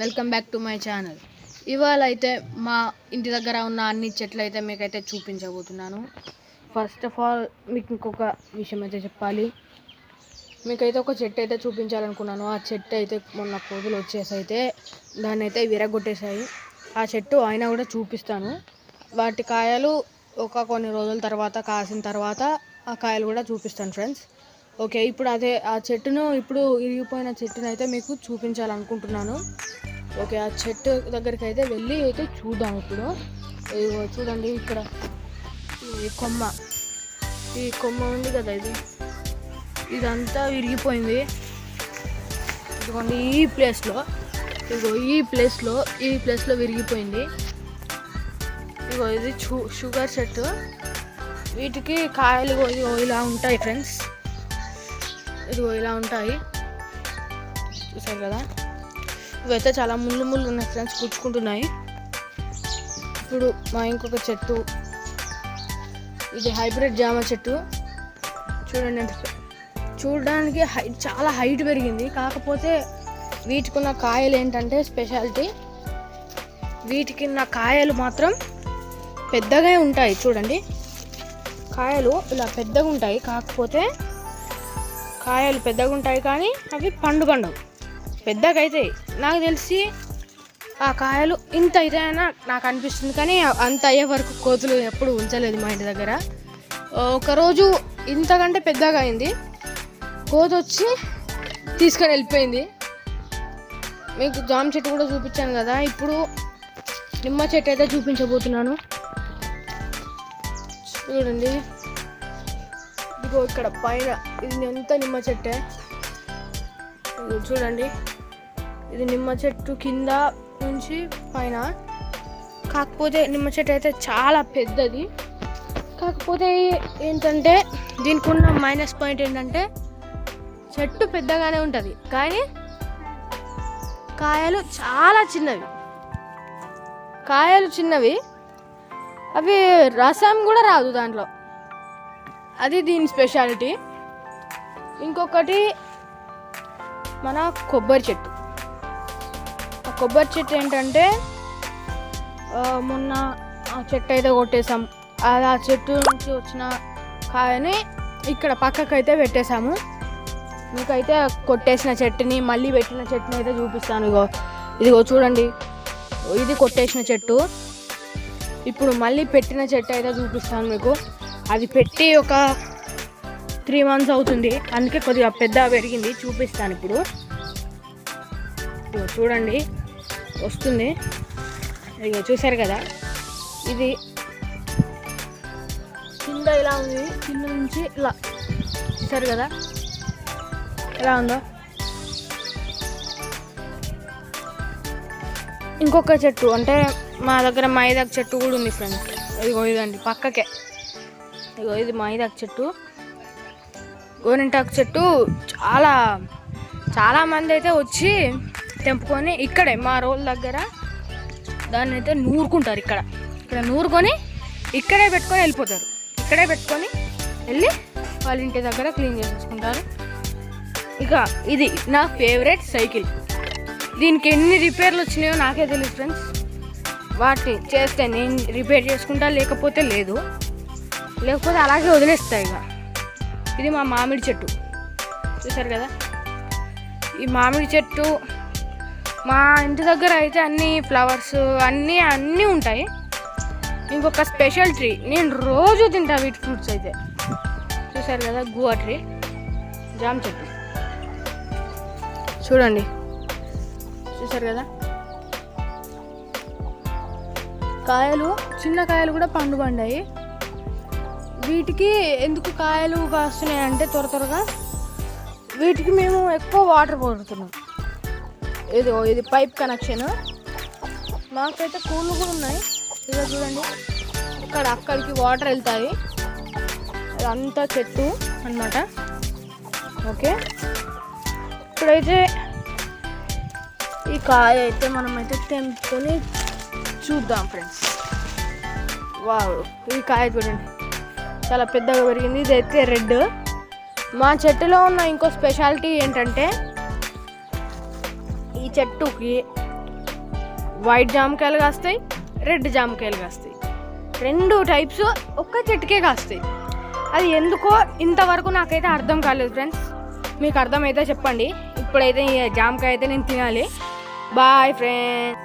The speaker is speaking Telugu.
Welcome back to my channel. ఇవాళ అయితే మా ఇంటి దగ్గర ఉన్న అన్ని చెట్లు అయితే మీకైతే చూపించబోతున్నాను. ఫస్ట్ ఆఫ్ ఆల్ మీకు ఇంకొక విషయం అయితే చెప్పాలి. మీకైతే ఒక చెట్టు అయితే చూపించాలనుకున్నాను. ఆ చెట్టు అయితే మొన్న కోతులు వచ్చేసి అయితే దాన్ని అయితే విరగొట్టేశాయి. ఆ చెట్టు అయినా కూడా చూపిస్తాను. వాటి కాయలు ఒక కొన్ని రోజుల తర్వాత కాసిన తర్వాత ఆ కాయలు కూడా చూపిస్తాను ఫ్రెండ్స్. ఓకే ఇప్పుడు అదే ఆ చెట్టును ఇప్పుడు ఇరిగిపోయిన చెట్టును అయితే మీకు చూపించాలనుకుంటున్నాను. ఓకే ఆ చెట్టు దగ్గరికి అయితే వెళ్ళి అయితే చూద్దాం ఇప్పుడు. ఇదిగో చూడండి ఇక్కడ ఈ కొమ్మ. ఈ కొమ్మ ఉంది కదా ఇది. ఇదంతా విరిగిపోయింది. ఇదిగోండి ఈ ప్లేస్లో ఇదిగో ఈ ప్లేస్లో ఈ ప్లేస్లో విరిగిపోయింది. ఇదిగో ఇది చూ షుగర్ చెట్టు వీటికి కాయలు ఇదిగో ఇలా ఉంటాయి ఫ్రెండ్స్. ఇదిగో ఇలా ఉంటాయి. చూసారు కదా? ఇవైతే చాలా ముళ్ళు ముళ్ళు ఉన్నాయి ఫ్రెండ్స్ కూర్చుకుంటున్నాయి ఇప్పుడు మా ఇంకొక చెట్టు. ఇది హైబ్రిడ్ జామ చెట్టు. చూడండి ఎంత చూడడానికి హై చాలా హైట్ పెరిగింది. కాకపోతే వీటికి ఉన్న కాయలు ఏంటంటే స్పెషాలిటీ. వీటికి ఉన్న కాయలు మాత్రం పెద్దగా ఉంటాయి చూడండి. కాయలు ఇలా పెద్దగా ఉంటాయి కాకపోతే కాయలు పెద్దగా ఉంటాయి కానీ అవి పండు పండవు పెద్దగా అవుతాయి నాకు తెలిసి ఆ కాయలు ఇంత అవుతాయని నాకు అనిపిస్తుంది కానీ అంత అయ్యే వరకు కోతులు ఎప్పుడు ఉంచలేదు మా ఇంటి దగ్గర. ఒకరోజు ఇంతకంటే పెద్దగా అయింది. కోత వచ్చి తీసుకొని వెళ్ళిపోయింది. మీకు జామ చెట్టు కూడా చూపించాను కదా ఇప్పుడు నిమ్మ చెట్టు అయితే చూపించబోతున్నాను. చూడండి. ఇదిగో ఇక్కడ పైన ఇది ఎంత నిమ్మ చెట్టే? చూడండి. ఇది నిమ్మ చెట్టు కింద నుంచి పైన. కాకపోతే నిమ్మ చెట్టు అయితే చాలా పెద్దది. కాకపోతే ఏంటంటే దీనికి ఉన్న మైనస్ పాయింట్ ఏంటంటే చెట్టు పెద్దగానే ఉంటుంది. కానీ కాయలు చాలా చిన్నవి. కాయలు చిన్నవి. అవి రసం కూడా రాదు దాంట్లో. అది దీని స్పెషాలిటీ. ఇంకొకటి మన కొబ్బరి చెట్టు. కొబ్బరి చెట్టు ఏంటంటే మొన్న ఆ చెట్టు అయితే కొట్టేసాం అది ఆ చెట్టు నుంచి వచ్చిన కాయని ఇక్కడ పక్కకు అయితే పెట్టేశాము. మీకైతే కొట్టేసిన చెట్టుని మళ్ళీ పెట్టిన చెట్టుని అయితే చూపిస్తాను ఇగో. ఇదిగో చూడండి. ఇది కొట్టేసిన చెట్టు. ఇప్పుడు మళ్ళీ పెట్టిన చెట్టు అయితే చూపిస్తాను మీకు. అది పెట్టి ఒక త్రీ మంత్స్ అవుతుంది. అందుకే కొద్దిగా పెద్ద పెరిగింది. చూపిస్తాను ఇప్పుడు. చూడండి. వస్తుంది. ఇదిగో చూసారు కదా? ఇది కింద ఇలా ఉంది. కింద నుంచి ఇలా. చూసారు కదా? ఎలా ఉందో? ఇంకొక చెట్టు అంటే మా దగ్గర మైదాకు చెట్టు కూడా ఉంది ఫ్రెండ్స్ ఇదిగో ఇదండి పక్కకే. ఇదిగో ఇది మైదాకు చెట్టు. గోరింటాకు చెట్టు. చాలా చాలా మంది అయితే వచ్చి తెంపుకొని ఇక్కడే మా రోల్ దగ్గర దాన్ని అయితే నూరుకుంటారు ఇక్కడ. ఇక్కడ నూరుకొని ఇక్కడే పెట్టుకొని వెళ్ళిపోతారు. ఇక్కడే పెట్టుకొని వెళ్ళి వాళ్ళ ఇంటి దగ్గర క్లీన్ చేసేసుకుంటారు. ఇక ఇది నా ఫేవరెట్ సైకిల్. దీనికి ఎన్ని రిపేర్లు వచ్చినాయో నాకే తెలియదు ఫ్రెండ్స్. వాటి చేస్తే నేను రిపేర్ చేసుకుంటా లేకపోతే లేదు. లేకపోతే అలాగే వదిలేస్తా ఇక. ఇది మా మామిడి చెట్టు. చూసారు కదా? ఈ మామిడి చెట్టు మా ఇంటి దగ్గర అయితే అన్ని ఫ్లవర్స్ అన్నీ అన్నీ ఉంటాయి. ఇంకొక స్పెషల్ ట్రీ. నేను రోజు తింటా వీటి ఫ్రూట్స్ అయితే. చూసారు కదా గువా ట్రీ. జామ్ చెట్టు. చూడండి. చూసారు కదా? కాయలు చిన్న కాయలు కూడా పండు పండాయి. వీటికి ఎందుకు కాయలు కాస్తున్నాయి అంటే త్వర త్వరగా? వీటికి మేము ఎక్కువ వాటర్ పోతున్నాం ఇది ఇది పైప్ కనెక్షన్ మాకైతే కూళ్ళు కూడా ఉన్నాయి. ఇక చూడండి. ఇక్కడ అక్కడికి వాటర్ వెళ్తాయి. అదంతా చెట్టు అన్నమాట. ఓకే. ఇప్పుడైతే ఈ కాయ అయితే మనమైతే తెంపుకొని చూద్దాం ఫ్రెండ్స్ వావ్ ఈ కాయ చూడండి. చాలా పెద్దగా పెరిగింది. ఇది అయితే రెడ్ మా చెట్టులో ఉన్న ఇంకో స్పెషాలిటీ ఏంటంటే ఈ చెట్టుకి వైట్ జామకాయలు కాస్తాయి రెడ్ జామకాయలు కాస్తాయి. రెండు టైప్స్ ఒక్క చెట్టుకే కాస్తాయి. అది ఎందుకో ఇంతవరకు నాకైతే అర్థం కాలేదు ఫ్రెండ్స్. మీకు అర్థమైతే చెప్పండి. ఇప్పుడైతే ఈ జామకాయ అయితే నేను తినాలి. Bye friends.